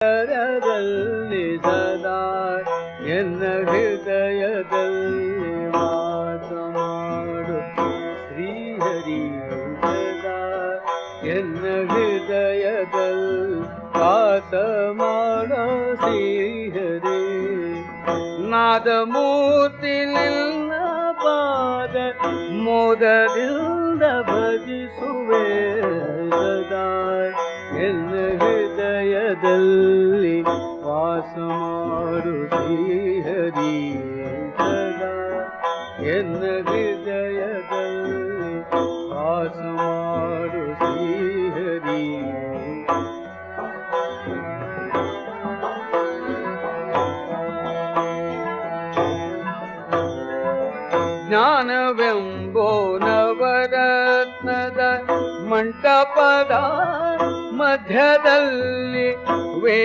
ಹೃದಯದಲ್ಲಿ ಸದಾ ಎನ್ನ ಹೃದಯದಲ್ಲಿ ವಾಸ ಮಾಡು ಶ್ರೀಹರಿ ಸದಾ ಎನ್ನ ಹೃದಯದಲ್ಲಿ ವಾಸ ಮಾಡೋ ಶ್ರೀಹರಿ ನಾದಮೂರ್ತಿ ನಿನ್ನ ಪಾದ ಮೋದದಿಂದ ಭಜಿಸುವೆ ಸದಾ ಎನ್ನ ಹೃದಯದಲ್ಲಿ ವಾಸ ಮಾಡು ಸದಾ ಎನ್ನ ಹೃದಯದಲ್ಲಿ ವಾಸ ಮಾಡು ಶ್ರೀಹರಿ ಜ್ಞಾನವೆಂಬೋ ನವರತ್ನದ ಮಂಟಪದ ಮಧ್ಯದಲ್ಲಿ ವೇ